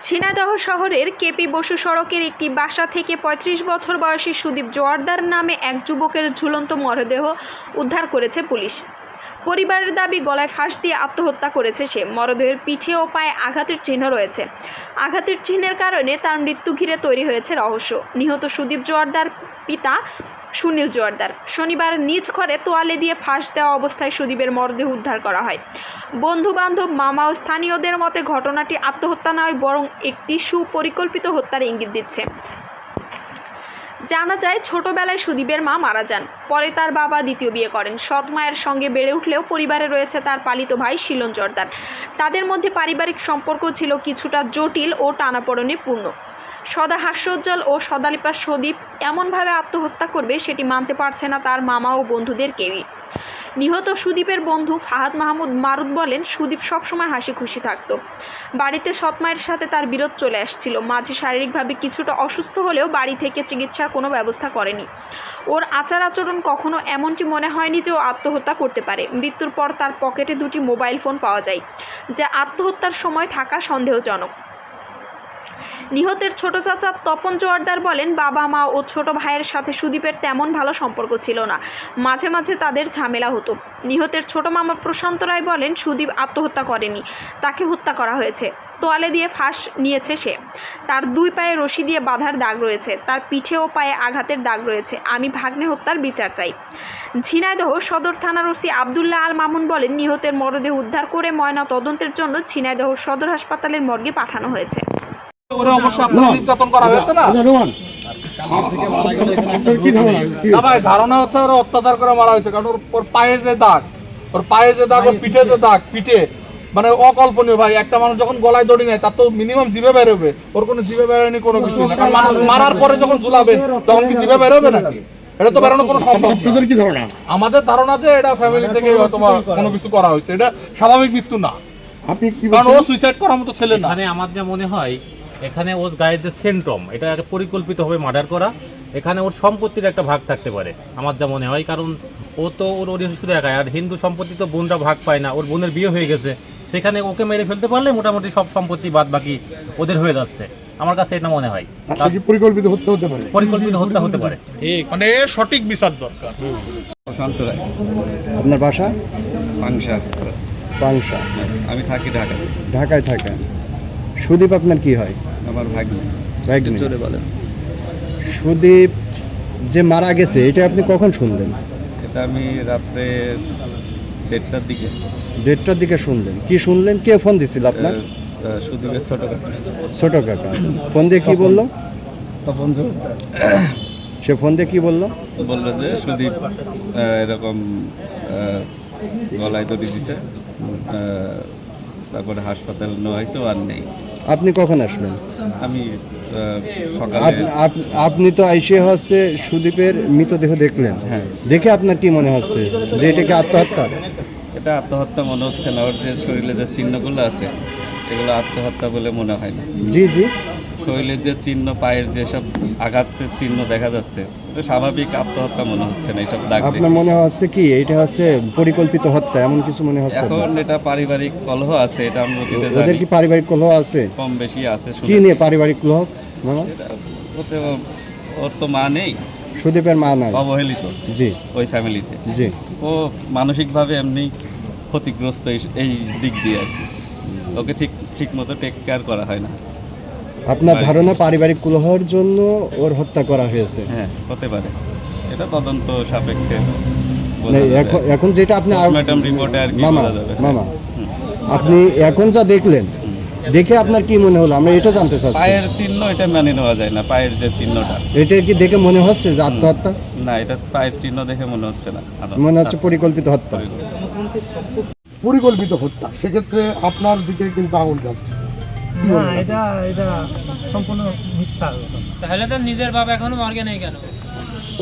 ঝিনাইদহ শহরের কেপি বসু সড়কের একটি বাসা থেকে ৩৫ বছর বয়সী সুদীপ জোয়ারদার নামে এক যুবকের ঝুলন্ত মরদেহ উদ্ধার করেছে পুলিশ। পরিবারের দাবি, গলায় ফাঁস দিয়ে আত্মহত্যা করেছে সে। মরদেহের পিঠে ও পায়ে আঘাতের চিহ্ন রয়েছে। আঘাতের চিহ্নের কারণে তার মৃত্যু ঘিরে তৈরি হয়েছে রহস্য। নিহত সুদীপ জোয়ারদার পিতা সুনীল জোয়ারদার। শনিবার নিজ ঘরে তোয়ালে দিয়ে ফাঁস দেওয়া অবস্থায় সুদীপের মরদেহ উদ্ধার করা হয়। বন্ধু বান্ধব মামা ও স্থানীয়দের মতে ঘটনাটি আত্মহত্যা নয়, বরং একটি সুপরিকল্পিত হত্যার ইঙ্গিত দিচ্ছে। জানা যায়, ছোটবেলায় সুদীপের মা মারা যান। পরে তার বাবা দ্বিতীয় বিয়ে করেন। সৎ মায়ের সঙ্গে বেড়ে উঠলেও পরিবারে রয়েছে তার পালিত ভাই শিলন জর্দার তাদের মধ্যে পারিবারিক সম্পর্ক ছিল কিছুটা জটিল ও টানাপোড়েনে পূর্ণ। সদা হাস্যোজ্জ্বল ও সদালিপা সদীপ এমনভাবে আত্মহত্যা করবে সেটি মানতে পারছে না তার মামা ও বন্ধুদের কেউই। নিহত সুদীপের বন্ধু ফাহাদ মাহমুদ মারুদ বলেন, সুদীপ সবসময় হাসি খুশি থাকতো। বাড়িতে সৎমায়ের সাথে তার বিরোধ চলে আসছিল। মাঝে শারীরিকভাবে কিছুটা অসুস্থ হলেও বাড়ি থেকে চিকিৎসার কোনো ব্যবস্থা করেনি। ওর আচার আচরণ কখনো এমনটি মনে হয়নি যে ও আত্মহত্যা করতে পারে। মৃত্যুর পর তার পকেটে দুটি মোবাইল ফোন পাওয়া যায়, যা আত্মহত্যার সময় থাকা সন্দেহজনক। নিহতের ছোট চাচা তপন জোয়ারদার বলেন, বাবা, মা ও ছোট ভাইয়ের সাথে সুদীপের তেমন ভালো সম্পর্ক ছিল না। মাঝে মাঝে তাদের ঝামেলা হতো। নিহতের ছোট মামা প্রশান্ত রায় বলেন, সুদীপ আত্মহত্যা করেনি। তাকে হত্যা করা হয়েছে। তোয়ালে দিয়ে ফাঁস নিয়েছে সে। তার দুই পায়ে রশি দিয়ে বাঁধার দাগ রয়েছে। তার পিঠে ও পায়ে আঘাতের দাগ রয়েছে। আমি ভাগ্নে হত্যার বিচার চাই। ঝিনাইদহ সদর থানার ওসি আবদুল্লাহ আল মামুন বলেন, নিহতের মরদেহ উদ্ধার করে ময়না তদন্তের জন্য ঝিনাইদহ সদর হাসপাতালের মর্গে পাঠানো হয়েছে। ওরে অবশ্য আপনার নির্যাতন করা হয়েছে না? আচ্ছা রোমান আপনার কি ধারণা কি না ভাই ধারণা হচ্ছে ওরা অত্যাচার করে মারা হয়েছে কারণ ওর- ওর পায়ে যে দাগ ওর পায়ে যে দাগ ওর পিঠে যে দাগ পিঠে মানে অকল্পনীয় ভাই। একটা মানুষ যখন গলায় দড়ি নেয় তার তো মিনিমাম জিভে বেরোবে। ওর কোনো জিভে বেরোয়নি কোনো কিছু না। কারণ মানুষ মারার পরে যখন ঝুলাবে তখন কি জিভে বেরোবে নাকি? এটা তো বেরোনো কোনো সম্ভব আপনাদের কি ধারণা? আমাদের ধারণা যে এটা ফ্যামিলি থেকে হয়তো কোনো কিছু করা হয়েছে। এটা স্বাভাবিক মৃত্যু না। আপনি কি কারণ ও সুইসাইড করার মতো ছেলে না। এখানে আমার যা মনে হয় এখানে ওর গায়ের যে সেন্ট্রম এটা একটা পরিকল্পিতভাবে মার্ডার করা। এখানে ওর সম্পত্তির একটা ভাগ থাকতে পারে আমার যা মনে হয় কারণ ও তো ওর ওর শুধু একাই আর হিন্দু সম্পত্তি তো বোনরা ভাগ পায় না ওর বোনের বিয়ে হয়ে গেছে। সেখানে ওকে মেরে ফেলতে পারলে মোটামুটি সব সম্পত্তি বাদ বাকি ওদের হয়ে যাচ্ছে। আমার কাছে এটা মনে হয়। আচ্ছা পরিকল্পিত হত্যা হতে পারে? পরিকল্পিত হত্যা হতে পারে। মানে সঠিক বিচার দরকার। প্রশান্ত রায়। আপনার বাসা? পাংশা। পাংশা। আমি থাকি ঢাকায়। ঢাকায় থাকেন। সুদীপ আপনার কি হয়? আমার ভাগ্নে। এক জোরে বলেন। সুদীপ যে মারা গেছে এটা আপনি কখন শুনলেন? এটা আমি রাত্রে দেড়টার দিকে। দেড়টার দিকে শুনলেন। কি শুনলেন? কে ফোন দিছিল আপনার? সুদীপের ছোট কাকা। ছোট কাকা। ফোন দিয়ে কি বলল? তপন সে ফোন দিয়ে কি বলল? বলল যে সুদীপ এরকম গলায় দড়ি দিছে। তারপরে হাসপাতাল নেওয়া হয়েছে আর নেই। আপনি কখন আসবেন? আমি আপনি তো আইসে হচ্ছে সুদীপের মৃতদেহ দেখলেন। হ্যাঁ। দেখে আপনার কি মনে হচ্ছে? যে এটাকে আত্মহত্যা? এটা আত্মহত্যা মনে হচ্ছে না ওর যে শরীরে যে চিহ্নগুলো আছে এগুলো আত্মহত্যা বলে মনে হয় না। জি জি। শরীরের যে চিহ্ন পায়ের যেসব আঘাতের চিহ্ন দেখা যাচ্ছে এটা স্বাভাবিক আত্মহত্যা মনে হচ্ছে না এইসব দাগ আপনার মনে হচ্ছে কি এটা হচ্ছে পরিকল্পিত হত্যা এমন কিছু মনে হচ্ছে? এখন এটা পারিবারিক কলহ আছে এটা আমরা ওদের কি পারিবারিক কলহ আছে? কম বেশি আছে কি নিয়ে পারিবারিক কলহ? ওর তো মা নেই। সুদীপের মা নাই? অবহেলিত। জি। ওই ফ্যামিলিতে। জি। ও মানসিকভাবে এমনি ক্ষতিগ্রস্ত এই- এই দিক দিয়ে আর কি। ওকে ঠিক ঠিক মতো টেক কেয়ার করা হয় না। আপনার ধারণা পারিবারিক কুলহর জন্য ওর হত্যা করা হয়েছে? হ্যাঁ হতে পারে। এটা তদন্ত সাপেক্ষে এখন এখন যেটা আপনি মামা মামা আপনি এখন যা দেখলেন দেখে আপনার কি মনে হলো? আমরা এটা জানতে চাচ্ছি। পায়ের চিহ্ন এটা মেনে নেওয়া যায় না পায়ের যে চিহ্নটা। এটা কি দেখে মনে হচ্ছে যে আত্মহত্যা? না এটা পায়ের চিহ্ন দেখে মনে হচ্ছে না মনে হচ্ছে পরিকল্পিত হত্যা। পরিকল্পিত হত্যা। সেক্ষেত্রে আপনার দিকে কিন্তু আঙুল যাচ্ছে। না এটা এটা সম্পূর্ণ মিথ্যা তাহলে তো নিজের বাবা এখনও মর্গে নেই কেন?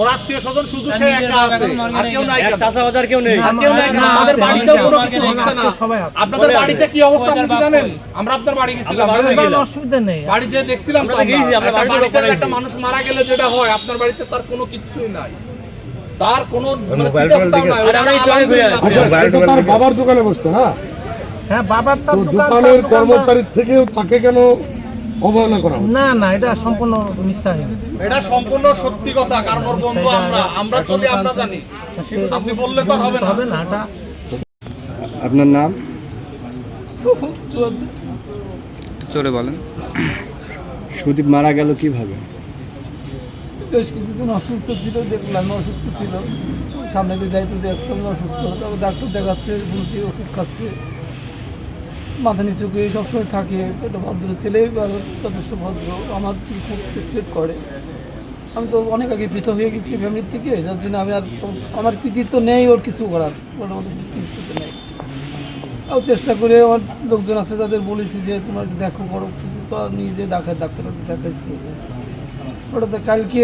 ওর আত্মীয় স্বজন শুধু তার সে একা আছে। আর কেউ নাই কেন? আর কেউ নেই। আর কেউ নাই আমাদের আছে, বাড়িতেও আছে, কোনো আমাকে কিছু হচ্ছে না। আপনাদের বাড়িতে কি অবস্থা আপনি জানেন? আমরা আপনার বাড়ি গেছিলাম। অসুবিধা নেই। বাড়িতে দেখছিলাম তো আমরা একটা বাড়িতে একটা মানুষ মারা গেলে যেটা হয় আপনার বাড়িতে তার কোনো কিচ্ছুই নাই। তার কোনো মানে। আচ্ছা তার বাবার দোকানে বসতো হ্যাঁ তো দোকানের কর্মচারীর থেকেও তাকে কেন অবহেলা করা না না এটা সম্পূর্ণ মিথ্যা এটা সম্পূর্ণ সত্যি কথা কারণ ওর বন্ধু আমরা আমরা চলি আমরা জানি। আপনি বললে তো হবে না। হবে না এটা আপনার নাম? চলে বলেন। সুদীপ মারা গেল কীভাবে? বেশ কিছুদিন অসুস্থ ছিল দেখলাম অসুস্থ ছিল। সামনে দিয়ে যাইতে দেখতাম অসুস্থ। তারপর ডাক্তার দেখাচ্ছে বলছি ওষুধ খাচ্ছে। মাথা নিচু করে সবসময় থাকে একটা ভদ্র ছেলে যথেষ্ট ভদ্র, আমার খুব স্লিপ করে? আমি তো অনেক আগে পৃথক হয়ে গেছি ফ্যামিলির থেকে, যার জন্য আমি আর আমার কৃতিত্ব নেই ওর কিছু করার, ওর আমাদের কৃতিত্ব নেই। তাও চেষ্টা করে, আমার লোকজন আছে তাদের বলেছি যে, তোমার দেখো, বড় তো নিয়ে যে দেখায় ডাক্তার দেখাইছি। ওটাতে কালকে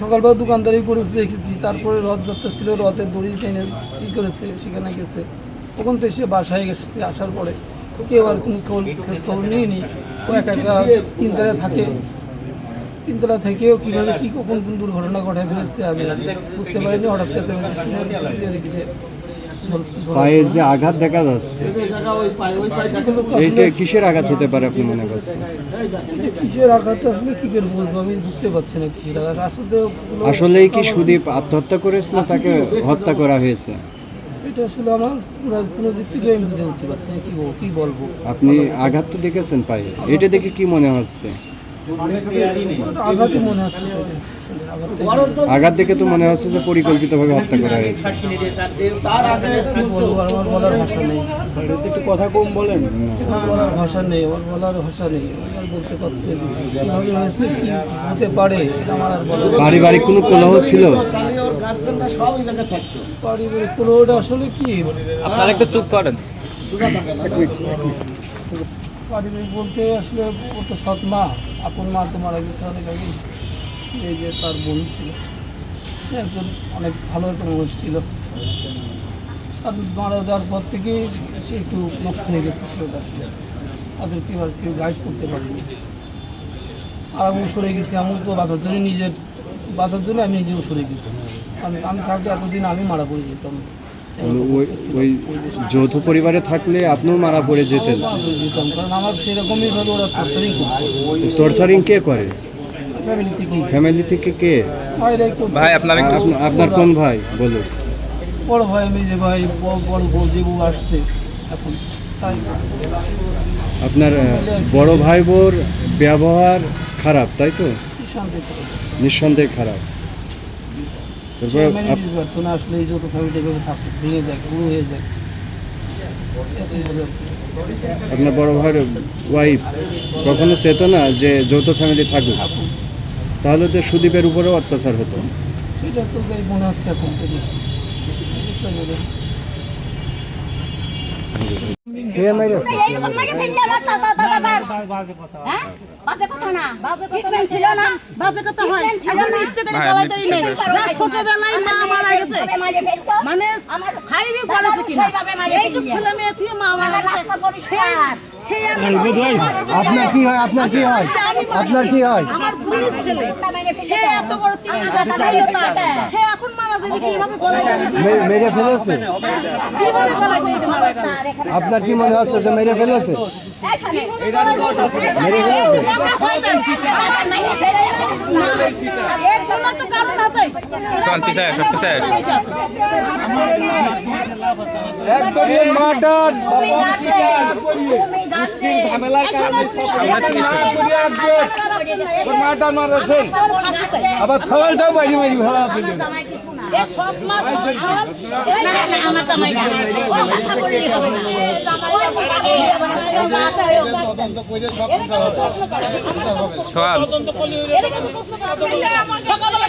সকালবেলা দোকানদারি করেছে দেখেছি, তারপরে রথযাত্রা ছিল, রথের দড়ি টেনে ই করেছে, সেখানে গেছে। ওখান থেকে সে বাসায় গেছে আসার পরে কেউ আর কোনো খবর খোঁজ খবর নিয়ে ও একা একা তিনতলা থাকে। তিনতলা থেকেও কীভাবে কী কখন কোন দুর্ঘটনা ঘটায় ফেলেছে আমি বুঝতে পারিনি। হঠাৎ। পায়ের যে আঘাত দেখা যাচ্ছে এইটা কিসের আঘাত হতে পারে আপনি মনে করছেন? কিসের আঘাত আসলে কি করে বলব? আমি বুঝতে পারছি না কিসের আঘাত। আসলে আসলেই কি সুদীপ আত্মহত্যা করেছে না তাকে হত্যা করা হয়েছে? এটা আসলে আমার কোনো দিক থেকে আমি বুঝে উঠতে পারছি বলব। আপনি আঘাত তো দেখেছেন পায়ে। এটা দেখে কি মনে হচ্ছে? আঘাতই মনে হচ্ছে আঘাত দেখে তো মনে হচ্ছে যে পরিকল্পিতভাবে হত্যা করা হয়েছে। কি বলব আমার বলার ভাষা নেই। কথা কম বলেন। আমার বলার ভাষা নেই আমার বলার ভাষা নেই। আর বলতে পারছি না। কিছু। কীভাবে হয়েছে কি? হতে পারে এটা আমার আর বলার পারিবারিক কোনো কলহ ছিল? পারিবারিক কোনো ওটা আসলে কি? আপনারা একটু চুপ করেন। পারিবারিক বলতে আসলে ও তো সৎ মা। আপন মা তো মারা গেছে অনেক আগে এই যে তার বোন ছিল, সে একজন অনেক ভালো একটা মানুষ ছিল। আর মারা যাওয়ার পর থেকে সে একটু নষ্ট হয়ে গেছে ছেলেটা আসলে তাদেরকে আর কেউ গাইড করতে পারেনি। আর আমি সরে গেছি, আমি তো বাঁচার জন্য নিজের বাঁচার জন্য আমি নিজেও সরে গেছি। কারণ আমি থাকলে এতদিন আমি মারা পড়ে যেতাম। ওই ওই যৌথ পরিবারে থাকলে আপনিও মারা পড়ে যেতেন। যেতাম কারণ আমার সেরকমই ভাবে ওরা টর্চারিং টর্চারিং কে করে? ফ্যামিলি থেকে কে? ভাই আপনার আপনার কোন ভাই? বলুন। বড় ভাই আমি যে ভাই বড় বড় বউ যে বউ আসছে এখন আপনার বড় ভাই বোর ব্যবহার খারাপ তাই তো? নিঃসন্দেহে খারাপ। তারপরে আপ- নিতে পারতো না আসলে এই যত ফ্যামিলি এভাবে থাকতো ভেঙে যায় পুরো হয়ে যায়। আপনার বড় ভাইয়ের ওয়াইফ কখনো চেত না যে যৌথ ফ্যামিলি থাকুক? তাহলে তো সুদীপের উপরেও অত্যাচার হতো। সেটা তো মনে হচ্ছে এখন থেকে। ফেললে আমার তা- তা- না হ্যাঁ? বাজে কথা না। ট্রিটমেন্ট ছিল না। এখন ইচ্ছে করে গলায় দড়ি নেই। যা ছোটবেলায় মা মারা গেছে। মানে আমার ফাইভে পড়েছে কিনা। এইটুক ছেলে মেয়ে থেকে মা মারা গেছে। আপনার কি হয় আপনার কি হয়? আপনার কি হয়? আমার পুলিশ ছেলে। সে এত বড় তিন সে এখন মারা ফেলেছে? আপনার কি মনে হচ্ছে যে মেরে ফেলেছে? মেরে এর কোনো তো কারণ পিছায় আসো। আবার খাওয়ালটাও বাড়ি বাড়ি ভাড়া পেলেন সব মাস সব আমার জামাই না। ও কথা বললি হবে না। সকালবেলা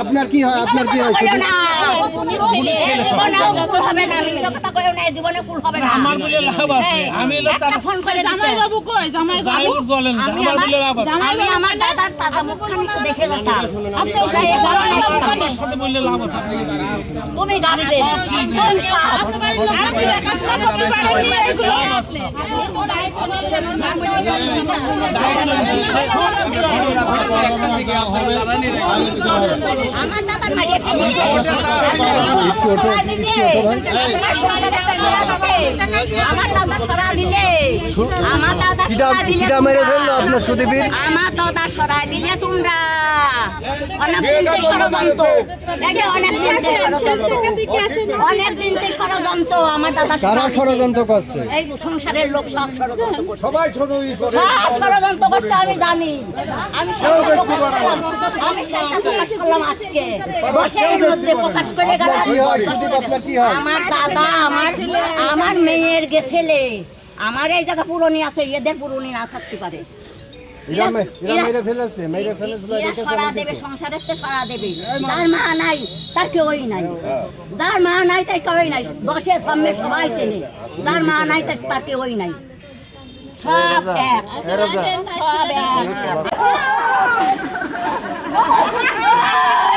আপনার কি হয়? আপনার কি হয়? বলো না। জীবনেও কুল হবে না। মিথ্যা কথা করেও না জীবনে কুল হবে না। আমার বলে লাভ আছে। এই, আমি এলো তার একটা ফোন করে জামাই বাবু কই? জামাই যাই হোক বলেন আমি আমার বলে লাভ আছে। আমি আমার দাদার তাজা মুখখানি দেখে যেতাম? তুমি সাপ। আমার সরা দাদা সরাই দিলে তোমরা। অনেক দিনতে ষড়যন্ত্র। এটা অনেক দিনতে ষড়যন্ত্র। অনেক দিনতে ষড়যন্ত্র। আমার দাদা দিছে। ষড়যন্ত্র করছে? এই সংসারের লোক সব ষড়যন্ত্র করছে। সবাই সব ষড়যন্ত্র করছে আমি জানি। আমি প্রকাশ করলাম। আমি প্রকাশ করলাম আজকে। বসের মধ্যে প্রকাশ করে গেলাম। আমার দাদা আমার আমার মেয়ের গেছেলে আমার এই জায়গা পুরনি আছে এদের পুরনি না থাকতে পারে। যার মা নাই তার কেউই নাই। যার মা নাই তার কেউই নাই। দশে ধর্মে সবাই চেনে। যার মা নাই তাই তার কেউই নাই। সব এক। সব এক।